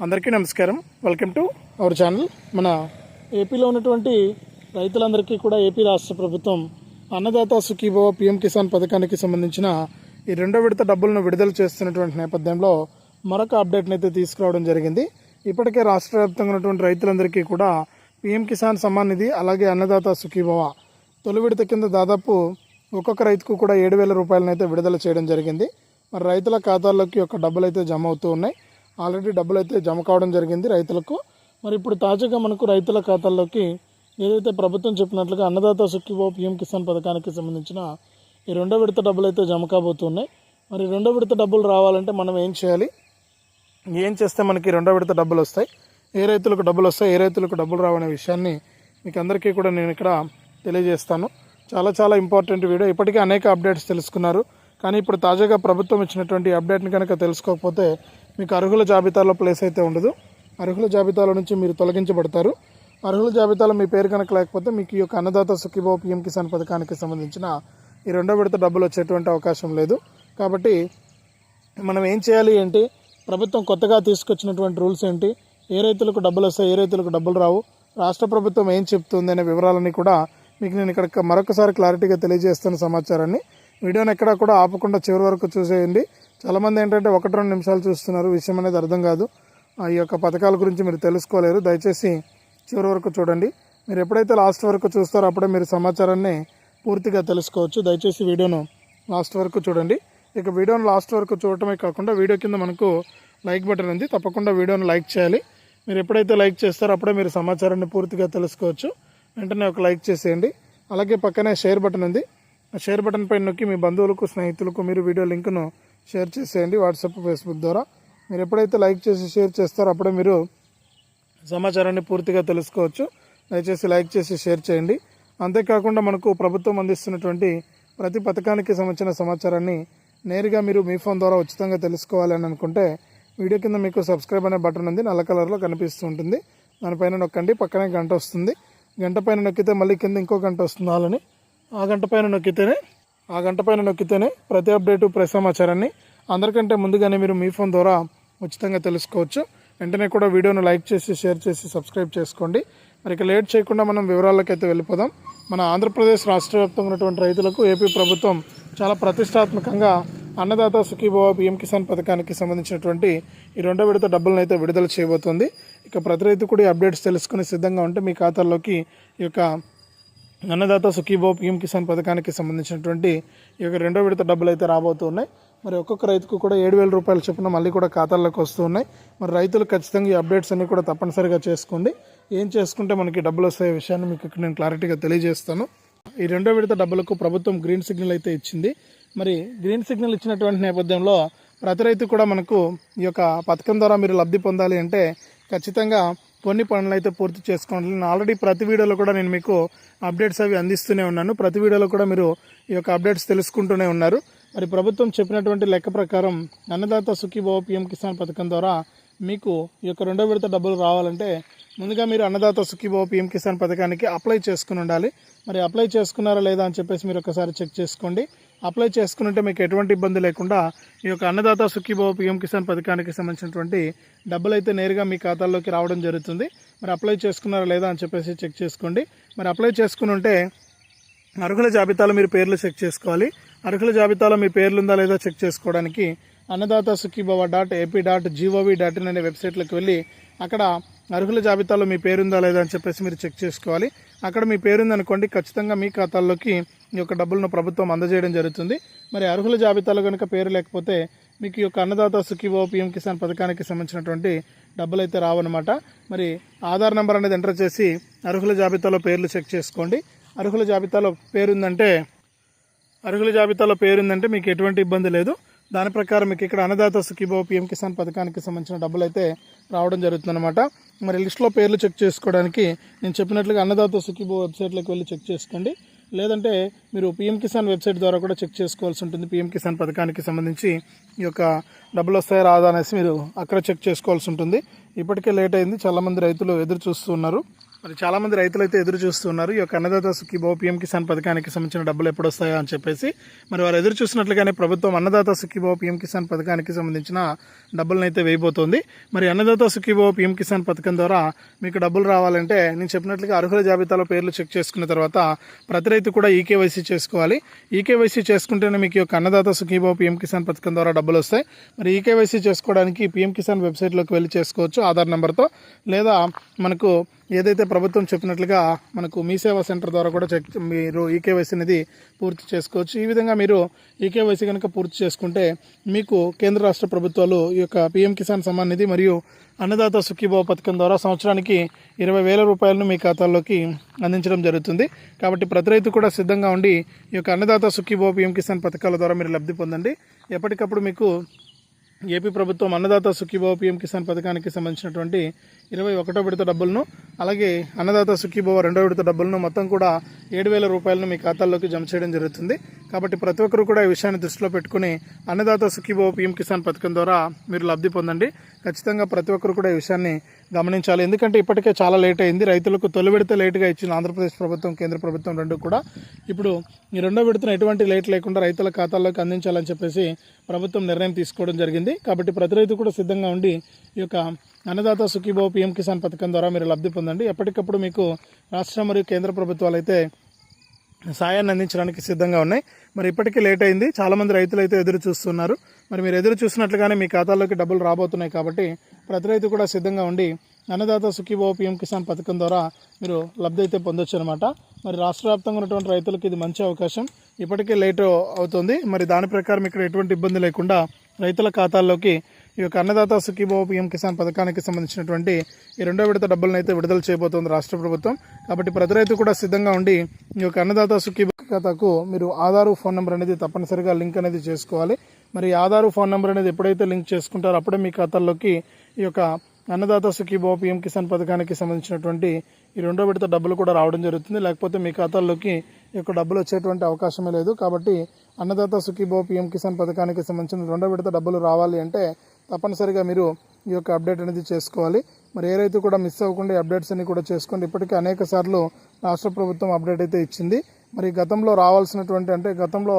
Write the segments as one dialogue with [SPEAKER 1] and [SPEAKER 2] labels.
[SPEAKER 1] అందరికీ నమస్కారం. Welcome to our channel మన ఏపీలో ఉన్నటువంటి రైతులందరికీ కూడా ఏపీ రాష్ట్ర ప్రభుత్వం అన్నదాత సుఖీభవ పిఎం కిసాన్ పథకానికి సంబంధించిన ఈ రెండో విడత డబ్బులను విడుదల చేస్తున్నటువంటి నేపథ్యంలో మరొక అప్డేట్ని అయితే తీసుకురావడం జరిగింది. ఇప్పటికే రాష్ట్ర వ్యాప్తంగా ఉన్నటువంటి రైతులందరికీ కూడా పిఎం కిసాన్ సమ్మాన్ నిధి అలాగే అన్నదాత సుఖీభవ తొలి విడత కింద దాదాపు ఒక్కొక్క రైతుకు కూడా ఏడు వేల రూపాయలనైతే విడుదల చేయడం జరిగింది. మరి రైతుల ఖాతాల్లోకి ఒక డబ్బులు అయితే జమ అవుతూ ఉన్నాయి. ఆల్రెడీ డబ్బులు అయితే జమ కావడం జరిగింది రైతులకు. మరి ఇప్పుడు తాజాగా మనకు రైతుల ఖాతాల్లోకి ఏదైతే ప్రభుత్వం చెప్పినట్లుగా అన్నదాత సుఖీభో పిఎం కిసాన్ పథకానికి సంబంధించిన ఈ రెండో విడత డబ్బులు అయితే జమ కాబోతున్నాయి. మరి రెండో విడత డబ్బులు రావాలంటే మనం ఏం చేయాలి? ఏం చేస్తే మనకి రెండో విడత డబ్బులు వస్తాయి? ఏ రైతులకు డబ్బులు వస్తాయి? ఏ రైతులకు డబ్బులు రావనే విషయాన్ని మీకు అందరికీ కూడా నేను ఇక్కడ తెలియజేస్తాను. చాలా చాలా ఇంపార్టెంట్ వీడియో. ఇప్పటికే అనేక అప్డేట్స్ తెలుసుకున్నారు. కానీ ఇప్పుడు తాజాగా ప్రభుత్వం ఇచ్చినటువంటి అప్డేట్ని కనుక తెలుసుకోకపోతే మీకు అర్హుల జాబితాలో ప్లేస్ అయితే ఉండదు. అర్హుల జాబితాలో నుంచి మీరు తొలగించబడతారు. అర్హుల జాబితాలో మీ పేరు కనుక లేకపోతే మీకు ఈ యొక్క అన్నదాత సుఖీభావ పిఎం కిసాన్ పథకానికి సంబంధించిన ఈ రెండో విడత డబ్బులు వచ్చేటువంటి అవకాశం లేదు. కాబట్టి మనం ఏం చేయాలి ఏంటి ప్రభుత్వం కొత్తగా తీసుకొచ్చినటువంటి రూల్స్ ఏంటి? ఏ రైతులకు డబ్బులు వస్తాయి? ఏ రైతులకు డబ్బులు రావు? రాష్ట్ర ప్రభుత్వం ఏం చెప్తుంది అనే వివరాలన్నీ కూడా మీకు నేను ఇక్కడ మరొకసారి క్లారిటీగా తెలియజేస్తున్న సమాచారాన్ని. వీడియోని ఎక్కడా కూడా ఆపకుండా చివరి వరకు చూసేయండి. చాలామంది ఏంటంటే ఒకటి రెండు నిమిషాలు చూస్తున్నారు విషయం అనేది అర్థం కాదు. ఆ ఈ యొక్క పథకాల గురించి మీరు తెలుసుకోలేరు. దయచేసి చివరి వరకు చూడండి. మీరు ఎప్పుడైతే లాస్ట్ వరకు చూస్తారో అప్పుడే మీరు సమాచారాన్ని పూర్తిగా తెలుసుకోవచ్చు. దయచేసి వీడియోను లాస్ట్ వరకు చూడండి. ఇక వీడియోను లాస్ట్ వరకు చూడటమే కాకుండా వీడియో కింద మనకు లైక్ బటన్ ఉంది. తప్పకుండా వీడియోను లైక్ చేయాలి. మీరు ఎప్పుడైతే లైక్ చేస్తారో అప్పుడే మీరు సమాచారాన్ని పూర్తిగా తెలుసుకోవచ్చు. వెంటనే ఒక లైక్ చేసేయండి. అలాగే పక్కనే షేర్ బటన్ ఉంది. ఆ షేర్ బటన్ పైన నొక్కి మీ బంధువులకు స్నేహితులకు మీరు వీడియో లింక్ను షేర్ చేసేయండి వాట్సాప్ ఫేస్బుక్ ద్వారా. మీరు ఎప్పుడైతే లైక్ చేసి షేర్ చేస్తారో అప్పుడే మీరు సమాచారాన్ని పూర్తిగా తెలుసుకోవచ్చు. దయచేసి లైక్ చేసి షేర్ చేయండి. అంతేకాకుండా మనకు ప్రభుత్వం అందిస్తున్నటువంటి ప్రతి పథకానికి సంబంధించిన సమాచారాన్ని నేరుగా మీరు మీ ఫోన్ ద్వారా ఉచితంగా తెలుసుకోవాలని అనుకుంటే వీడియో కింద మీకు సబ్స్క్రైబ్ అనే బటన్ ఉంది. నల్ల కలర్లో కనిపిస్తూ ఉంటుంది. దానిపైన నొక్కండి పక్కనే గంట వస్తుంది. గంట పైన నొక్కితే మళ్ళీ కింద ఇంకో గంట వస్తుంది అలాని ఆ గంట పైన నొక్కితేనే ఆ గంట పైన నొక్కితేనే ప్రతి అప్డేటు ప్రతి సమాచారాన్ని అందరికంటే ముందుగానే మీరు మీ ఫోన్ ద్వారా ఉచితంగా తెలుసుకోవచ్చు. వెంటనే కూడా వీడియోను లైక్ చేసి షేర్ చేసి సబ్స్క్రైబ్ చేసుకోండి. మరి ఇక లేట్ చేయకుండా మనం వివరాలకైతే వెళ్ళిపోదాం. మన ఆంధ్రప్రదేశ్ రాష్ట్ర వ్యాప్తంగా ఉన్నటువంటి రైతులకు ఏపీ ప్రభుత్వం చాలా ప్రతిష్టాత్మకంగా అన్నదాత సుఖీభవ పిఎం కిసాన్ పథకానికి సంబంధించినటువంటి ఈ రెండో విడత డబ్బులను అయితే విడుదల చేయబోతోంది. ఇక ప్రతి రైతు కూడా ఈ అప్డేట్స్ తెలుసుకుని సిద్ధంగా ఉంటే మీ ఖాతాల్లోకి ఈ యొక్క అన్నదాత సుఖీభో పిఎం కిసాన్ పథకానికి సంబంధించినటువంటి ఈ యొక్క రెండో విడత డబ్బులు అయితే రాబోతున్నాయి. మరి ఒక్కొక్క రైతుకు కూడా ఏడు వేల రూపాయల చొప్పున మళ్ళీ కూడా ఖాతాల్లోకి వస్తూ ఉన్నాయి మరి రైతులు ఖచ్చితంగా ఈ అప్డేట్స్ అన్ని కూడా తప్పనిసరిగా చేసుకోండి. ఏం చేసుకుంటే మనకి డబ్బులు వస్తాయి విషయాన్ని మీకు ఇక్కడ నేను క్లారిటీగా తెలియజేస్తాను. ఈ రెండో విడత డబ్బులకు ప్రభుత్వం గ్రీన్ సిగ్నల్ అయితే ఇచ్చింది. మరి గ్రీన్ సిగ్నల్ ఇచ్చినటువంటి నేపథ్యంలో ప్రతి రైతు కూడా మనకు ఈ యొక్క పథకం ద్వారా మీరు లబ్ధి పొందాలి అంటే ఖచ్చితంగా కొన్ని పనులు అయితే పూర్తి చేసుకోండి. నేను ఆల్రెడీ ప్రతి వీడియోలో కూడా నేను మీకు అప్డేట్స్ అవి అందిస్తూనే ఉన్నాను. ప్రతి వీడియోలో కూడా మీరు ఈ యొక్క అప్డేట్స్ తెలుసుకుంటూనే ఉన్నారు. మరి ప్రభుత్వం చెప్పినటువంటి లెక్క ప్రకారం అన్నదాత సుఖీభావ పిఎం కిసాన్ పథకం ద్వారా మీకు ఈ యొక్క రెండో విడత డబ్బులు రావాలంటే ముందుగా మీరు అన్నదాత సుఖీభావ పిఎం కిసాన్ పథకానికి అప్లై చేసుకుని ఉండాలి. మరి అప్లై చేసుకున్నారా లేదా అని చెప్పేసి మీరు ఒకసారి చెక్ చేసుకోండి. అప్లై చేసుకుంటే మీకు ఎటువంటి ఇబ్బంది లేకుండా ఈ యొక్క అన్నదాత సుఖీభావ పిఎం కిసాన్ పథకానికి సంబంధించినటువంటి డబ్బులు అయితే నేరుగా మీ ఖాతాల్లోకి రావడం జరుగుతుంది. మరి అప్లై చేసుకున్నారా లేదా అని చెప్పేసి చెక్ చేసుకోండి. మరి అప్లై చేసుకుని ఉంటే అర్హుల జాబితాలో మీరు పేర్లు చెక్ చేసుకోవాలి. అర్హుల జాబితాలో మీ పేర్లు ఉందా లేదా చెక్ చేసుకోవడానికి Annadata Sukhibhava dot AP dot G O V dot in అనే వెబ్సైట్లోకి వెళ్ళి అక్కడ అర్హుల జాబితాలో మీ పేరుందా లేదా అని చెప్పేసి మీరు చెక్ చేసుకోవాలి. అక్కడ మీ పేరుందనుకోండి ఖచ్చితంగా మీ ఖాతాల్లోకి ఈ యొక్క డబ్బులను ప్రభుత్వం అందజేయడం జరుగుతుంది. మరి అర్హుల జాబితాలో కనుక పేరు లేకపోతే మీకు ఈ యొక్క అన్నదాత సుఖీవో పిఎం కిసాన్ పథకానికి సంబంధించినటువంటి డబ్బులు అయితే రావన్నమాట. మరి ఆధార్ నెంబర్ అనేది ఎంటర్ చేసి అర్హుల జాబితాలో పేర్లు చెక్ చేసుకోండి. అర్హుల జాబితాలో పేరుందంటే అర్హుల జాబితాలో పేరుందంటే మీకు ఎటువంటి ఇబ్బంది లేదు. దాని ప్రకారం మీకు ఇక్కడ అన్నదాత సుఖీభావ పిఎం కిసాన్ పథకానికి సంబంధించిన డబ్బులు అయితే రావడం జరుగుతుందన్నమాట. మరి లిస్ట్లో పేర్లు చెక్ చేసుకోవడానికి నేను చెప్పినట్లుగా అన్నదాత సుఖీభావ వెబ్సైట్లోకి వెళ్ళి చెక్ చేసుకోండి. లేదంటే మీరు పిఎం కిసాన్ వెబ్సైట్ ద్వారా కూడా చెక్ చేసుకోవాల్సి ఉంటుంది. పిఎం కిసాన్ పథకానికి సంబంధించి ఈ యొక్క డబ్బులు వస్తాయా రాదా అనేసి మీరు అక్కడ చెక్ చేసుకోవాల్సి ఉంటుంది. ఇప్పటికే లేట్ అయింది. చాలామంది రైతులు ఎదురు చూస్తున్నారు మరి చాలామంది రైతులు అయితే ఎదురు చూస్తున్నారు. ఈ యొక్క అన్నదాత సుఖీభావ పిఎం కిసాన్ పథకానికి సంబంధించిన డబ్బులు ఎప్పుడు వస్తాయో అని చెప్పేసి. మరి వారు ఎదురు చూసినట్లుగానే ప్రభుత్వం అన్నదాత సుఖీభావ పిఎం కిసాన్ పథకానికి సంబంధించిన డబ్బులను అయితే వేయబోతోంది. మరి అన్నదాత సుఖీభావ పిఎం కిసాన్ పథకం ద్వారా మీకు డబ్బులు రావాలంటే నేను చెప్పినట్లుగా అర్హుల జాబితాలో పేర్లు చెక్ చేసుకున్న తర్వాత ప్రతి రైతు కూడా ఈకేవైసీ చేసుకోవాలి. ఈకేవైసీ చేసుకుంటేనే మీకు యొక్క అన్నదాత సుఖీభావ పిఎం కిసాన్ పథకం ద్వారా డబ్బులు వస్తాయి. మరి ఈకేవైసీ చేసుకోవడానికి పిఎం కిసాన్ వెబ్సైట్లోకి వెళ్ళి చేసుకోవచ్చు ఆధార్ నెంబర్తో. లేదా మనకు ఏదైతే ప్రభుత్వం చెప్పినట్లుగా మనకు మీ సేవా సెంటర్ ద్వారా కూడా చెక్ మీరు ఈకేవైసీ అనేది పూర్తి చేసుకోవచ్చు. ఈ విధంగా మీరు ఈకేవైసీ కనుక పూర్తి చేసుకుంటే మీకు కేంద్ర రాష్ట్ర ప్రభుత్వాలు ఈ యొక్క పిఎం కిసాన్ సమ్మాన్ నిధి మరియు అన్నదాత సుఖీభావ పథకం ద్వారా సంవత్సరానికి ఇరవై వేల రూపాయలను మీ ఖాతాల్లోకి అందించడం జరుగుతుంది. కాబట్టి ప్రతి రైతు కూడా సిద్ధంగా ఉండి ఈ యొక్క అన్నదాత సుఖీభావ పిఎం కిసాన్ పథకాల ద్వారా మీరు లబ్ధి పొందండి. ఎప్పటికప్పుడు మీకు ఏపీ ప్రభుత్వం అన్నదాత సుఖీభావ పిఎం కిసాన్ పథకానికి సంబంధించినటువంటి ఇరవై ఒకటో విడత డబ్బులను అలాగే అన్నదాత సుఖీభవ రెండో విడత డబ్బులను మొత్తం కూడా ఏడు వేల రూపాయలను మీ ఖాతాల్లోకి జమ చేయడం జరుగుతుంది. కాబట్టి ప్రతి ఒక్కరు కూడా ఈ విషయాన్ని దృష్టిలో పెట్టుకుని అన్నదాత సుఖీభవ పిఎం కిసాన్ పథకం ద్వారా మీరు లబ్ధి పొందండి. ఖచ్చితంగా ప్రతి ఒక్కరు కూడా ఈ విషయాన్ని గమనించాలి. ఎందుకంటే ఇప్పటికే చాలా లేట్ అయింది. రైతులకు తొలి విడత లేటుగా ఇచ్చిన ఆంధ్రప్రదేశ్ ప్రభుత్వం కేంద్ర ప్రభుత్వం రెండు కూడా. ఇప్పుడు ఈ రెండో విడతను ఎటువంటి లేట్ లేకుండా రైతుల ఖాతాల్లోకి అందించాలని చెప్పేసి ప్రభుత్వం నిర్ణయం తీసుకోవడం జరిగింది. కాబట్టి ప్రతి రైతు కూడా సిద్ధంగా ఉండి ఈ యొక్క అన్నదాత సుఖీభావ పిఎం కిసాన్ పథకం ద్వారా మీరు లబ్ధి పొందండి. ఎప్పటికప్పుడు మీకు రాష్ట్ర మరియు కేంద్ర ప్రభుత్వాలు అయితే సాయాన్ని అందించడానికి సిద్ధంగా ఉన్నాయి. మరి ఇప్పటికీ లేట్ అయింది. చాలామంది రైతులు అయితే ఎదురు చూస్తున్నారు. మరి మీరు ఎదురు చూసినట్లుగానే మీ ఖాతాలోకి డబ్బులు రాబోతున్నాయి కాబట్టి ప్రతి రైతు కూడా సిద్ధంగా ఉండి అన్నదాత సుఖీభావ పిఎం కిసాన్ పథకం ద్వారా మీరు లబ్ధి అయితే పొందొచ్చు అనమాట మరి రాష్ట్ర వ్యాప్తంగా ఉన్నటువంటి రైతులకు ఇది మంచి అవకాశం. ఇప్పటికే లేట్ అవుతుంది. మరి దాని ప్రకారం ఇక్కడ ఎటువంటి ఇబ్బంది లేకుండా రైతుల ఖాతాల్లోకి ఈ యొక్క అన్నదాత సుఖీభావ పిఎం కిసాన్ పథకానికి సంబంధించినటువంటి ఈ రెండో విడత డబ్బులను అయితే విడుదల చేయబోతోంది రాష్ట్ర ప్రభుత్వం. కాబట్టి ప్రతి రైతు కూడా సిద్ధంగా ఉండి ఈ యొక్క అన్నదాత సుఖీభావ ఖాతాకు మీరు ఆధారు ఫోన్ నెంబర్ అనేది తప్పనిసరిగా లింక్ అనేది చేసుకోవాలి. మరి ఆధారు ఫోన్ నెంబర్ అనేది ఎప్పుడైతే లింక్ చేసుకుంటారో అప్పుడే మీ ఖాతాల్లోకి ఈ యొక్క అన్నదాత సుఖీభావ పిఎం కిసాన్ పథకానికి సంబంధించినటువంటి ఈ రెండో విడత డబ్బులు కూడా రావడం జరుగుతుంది. లేకపోతే మీ ఖాతాల్లోకి ఈ యొక్క డబ్బులు వచ్చేటువంటి అవకాశమే లేదు. కాబట్టి అన్నదాత సుఖీభావ పీఎం కిసాన్ పథకానికి సంబంధించిన రెండో విడత డబ్బులు రావాలి అంటే తప్పనిసరిగా మీరు ఈ యొక్క అప్డేట్ అనేది చేసుకోవాలి. మరి ఏ రైతు కూడా మిస్ అవ్వకుండా అప్డేట్స్ అన్ని కూడా చేసుకోండి ఇప్పటికీ అనేక సార్లు రాష్ట్ర ప్రభుత్వం అప్డేట్ అయితే ఇచ్చింది. మరి గతంలో రావాల్సినటువంటి అంటే గతంలో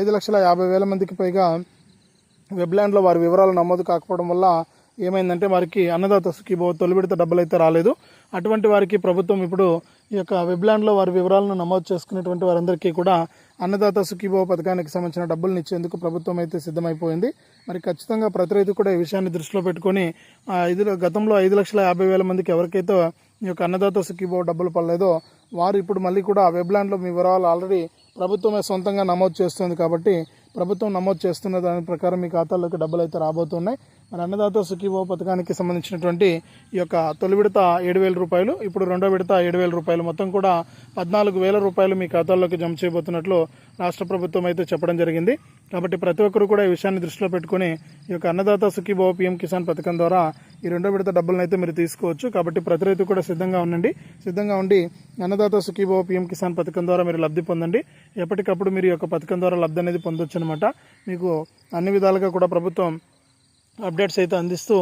[SPEAKER 1] ఐదు లక్షల యాభై వేల మందికి పైగా వెబ్లాండ్లో వారి వివరాలు నమోదు కాకపోవడం వల్ల ఏమైందంటే వారికి అన్నదాత సుఖీభావ తొలి విడత డబ్బులు అయితే రాలేదు. అటువంటి వారికి ప్రభుత్వం ఇప్పుడు ఈ యొక్క వెబ్లాండ్లో వారి వివరాలను నమోదు చేసుకునేటువంటి వారందరికీ కూడా అన్నదాత సుఖీభవ పథకానికి సంబంధించిన డబ్బులను ఇచ్చేందుకు ప్రభుత్వం అయితే సిద్ధమైపోయింది. మరి ఖచ్చితంగా ప్రతి రైతు కూడా ఈ విషయాన్ని దృష్టిలో పెట్టుకొని ఐదు గతంలో ఐదు లక్షల యాభై వేల మందికి ఎవరికైతే ఈ యొక్క అన్నదాత సుఖీభవ డబ్బులు పడలేదో వారు ఇప్పుడు మళ్ళీ కూడా ఆ వెబ్లాండ్లో మీ వివరాలు ఆల్రెడీ ప్రభుత్వమే సొంతంగా నమోదు చేస్తుంది కాబట్టి ప్రభుత్వం నమోదు చేస్తున్న దాని ప్రకారం మీ ఖాతాలోకి డబ్బులు అయితే రాబోతున్నాయి. మరి అన్నదాత సుఖీభావ పథకానికి సంబంధించినటువంటి ఈ యొక్క తొలి విడత ఏడు వేల రూపాయలు ఇప్పుడు రెండో విడత ఏడు వేల రూపాయలు. మొత్తం కూడా పద్నాలుగు వేల రూపాయలు మీ ఖాతాల్లోకి జమ చేయబోతున్నట్లు రాష్ట్ర ప్రభుత్వం అయితే చెప్పడం జరిగింది. కాబట్టి ప్రతి ఒక్కరు కూడా ఈ విషయాన్ని దృష్టిలో పెట్టుకుని ఈ యొక్క అన్నదాత సుఖీభావ పిఎం కిసాన్ పథకం ద్వారా ఈ రెండో విడత డబ్బులను అయితే మీరు తీసుకోవచ్చు. కాబట్టి ప్రతి రైతు కూడా సిద్ధంగా ఉండండి. సిద్ధంగా ఉండి అన్నదాత సుఖీభావ పిఎం కిసాన్ పథకం ద్వారా మీరు లబ్ధి పొందండి. ఎప్పటికప్పుడు మీరు ఈ యొక్క పథకం ద్వారా లబ్ధి అనేది పొందొచ్చు అనమాట మీకు అన్ని విధాలుగా కూడా ప్రభుత్వం అప్డేట్స్ అయితే అందిస్తూ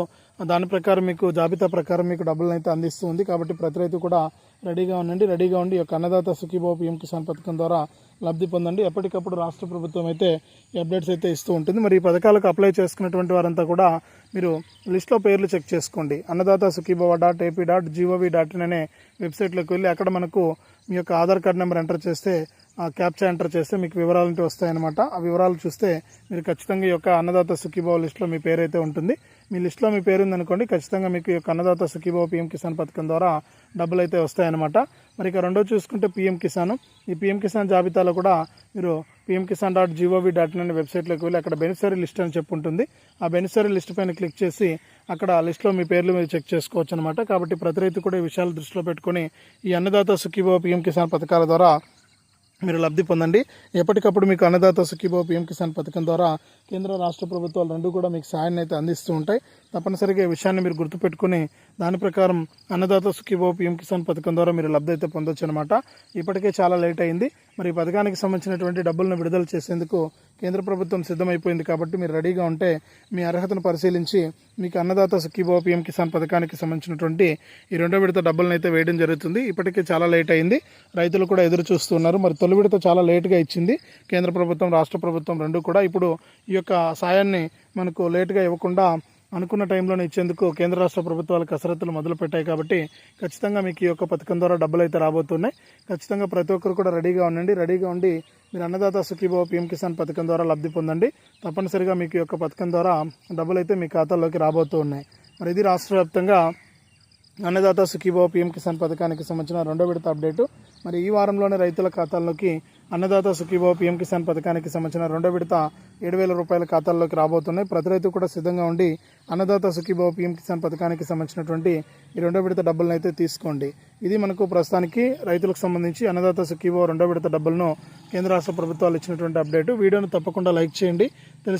[SPEAKER 1] దాని ప్రకారం మీకు జాబితా ప్రకారం మీకు డబ్బులను అయితే అందిస్తూ ఉంది. కాబట్టి ప్రతి రైతు కూడా రెడీగా ఉండండి. రెడీగా ఉండి ఈ యొక్క అన్నదాత సుఖీబాబు పిఎం కిసాన్ పథకం ద్వారా లబ్ధి పొందండి. ఎప్పటికప్పుడు రాష్ట్ర ప్రభుత్వం అయితే ఈ అప్డేట్స్ అయితే ఇస్తూ ఉంటుంది. మరి ఈ పథకాలకు అప్లై చేసుకున్నటువంటి వారంతా కూడా మీరు లిస్ట్లో పేర్లు చెక్ చేసుకోండి. Annadata Sukhibhava dot AP dot G O V dot in అనే వెబ్సైట్లోకి వెళ్ళి అక్కడ మనకు మీ యొక్క ఆధార్ కార్డ్ నెంబర్ ఎంటర్ చేస్తే క్యాప్చా ఎంటర్ చేస్తే మీకు వివరాలు వస్తాయన్నమాట. ఆ వివరాలు చూస్తే మీరు ఖచ్చితంగా ఈ యొక్క అన్నదాత సుఖీభావ లిస్ట్లో మీ పేరు అయితే ఉంటుంది. మీ లిస్ట్లో మీ పేరు ఉందనుకోండి ఖచ్చితంగా మీకు ఈ యొక్క అన్నదాత సుఖీభావ పీఎం కిసాన్ పథకం ద్వారా డబ్బులు అయితే వస్తాయన్నమాట. మరి ఇక రెండో చూసుకుంటే పీఎం కిసాన్. ఈ పీఎం కిసాన్ జాబితాలో కూడా మీరు PM Kisan dot G O V dot in అనే వెబ్సైట్లోకి వెళ్ళి అక్కడ బెనిఫిషరీ లిస్ట్ అని చెప్పి ఉంటుంది ఆ బెనిఫిషరీ లిస్ట్ పైన క్లిక్ చేసి అక్కడ ఆ లిస్ట్లో మీ పేర్లు మీరు చెక్ చేసుకోవచ్చు అనమాట కాబట్టి ప్రతి రైతు కూడా ఈ విషయాలు దృష్టిలో పెట్టుకొని ఈ అన్నదాత సుఖీభావ పిఎం కిసాన్ పథకాల ద్వారా మీరు లబ్ధి పొందండి. ఎప్పటికప్పుడు మీకు అన్నదాత సుఖీభావ పీఎం కిసాన్ పథకం ద్వారా కేంద్ర రాష్ట్ర ప్రభుత్వాలు రెండు కూడా మీకు సాయాన్ని అయితే అందిస్తూ ఉంటాయి. తప్పనిసరిగా ఈ విషయాన్ని మీరు గుర్తుపెట్టుకుని దాని ప్రకారం అన్నదాత సుఖీభావ పీఎం కిసాన్ పథకం ద్వారా మీరు లబ్ధి అయితే పొందొచ్చు అనమాట ఇప్పటికే చాలా లేట్ అయింది. మరి ఈ పథకానికి సంబంధించినటువంటి డబ్బులను విడుదల చేసేందుకు కేంద్ర ప్రభుత్వం సిద్ధమైపోయింది కాబట్టి మీరు రెడీగా ఉంటే మీ అర్హతను పరిశీలించి మీకు అన్నదాత సుఖీభావ పిఎం కిసాన్ పథకానికి సంబంధించినటువంటి ఈ రెండో విడత డబ్బులను అయితే వేయడం జరుగుతుంది. ఇప్పటికే చాలా లేట్ అయింది. రైతులు కూడా ఎదురు చూస్తున్నారు మరి తొలి విడత చాలా లేటుగా ఇచ్చింది. కేంద్ర ప్రభుత్వం రాష్ట్ర ప్రభుత్వం రెండు కూడా ఇప్పుడు ఈ యొక్క సాయాన్ని మనకు లేటుగా ఇవ్వకుండా అనుకున్న టైంలోనే ఇచ్చేందుకు కేంద్ర రాష్ట్ర ప్రభుత్వాలు కసరత్తులు మొదలు పెట్టాయి కాబట్టి ఖచ్చితంగా మీకు ఈ యొక్క పథకం ద్వారా డబ్బులు అయితే రాబోతున్నాయి. ఖచ్చితంగా ప్రతి ఒక్కరు కూడా రెడీగా ఉండండి. రెడీగా ఉండి మీరు అన్నదాత సుఖీభావ పీఎం కిసాన్ పథకం ద్వారా లబ్ధి పొందండి. తప్పనిసరిగా మీకు ఈ యొక్క పథకం ద్వారా డబ్బులు అయితే మీ ఖాతాలోకి రాబోతూ ఉన్నాయి మరి ఇది రాష్ట్ర వ్యాప్తంగా అన్నదాత సుఖీభావ పీఎం కిసాన్ పథకానికి సంబంధించిన రెండో విడత అప్డేటు. మరి ఈ వారంలోనే రైతుల ఖాతాల్లోకి అన్నదాత సుఖీభావ పీఎం కిసాన్ పథకానికి సంబంధించిన రెండో విడత ఏడు వేల రూపాయల ఖాతాల్లోకి రాబోతున్నాయి. ప్రతి రైతు కూడా సిద్ధంగా ఉండి అన్నదాత సుఖీభావ పీఎం కిసాన్ పథకానికి సంబంధించినటువంటి ఈ రెండో విడత డబ్బులను అయితే తీసుకోండి. ఇది మనకు ప్రస్తుతానికి రైతులకు సంబంధించి అన్నదాత సుఖీభావ రెండో విడత డబ్బులను కేంద్ర రాష్ట్ర ప్రభుత్వాలు ఇచ్చినటువంటి అప్డేటు. వీడియోను తప్పకుండా లైక్ చేయండి. తెలుసు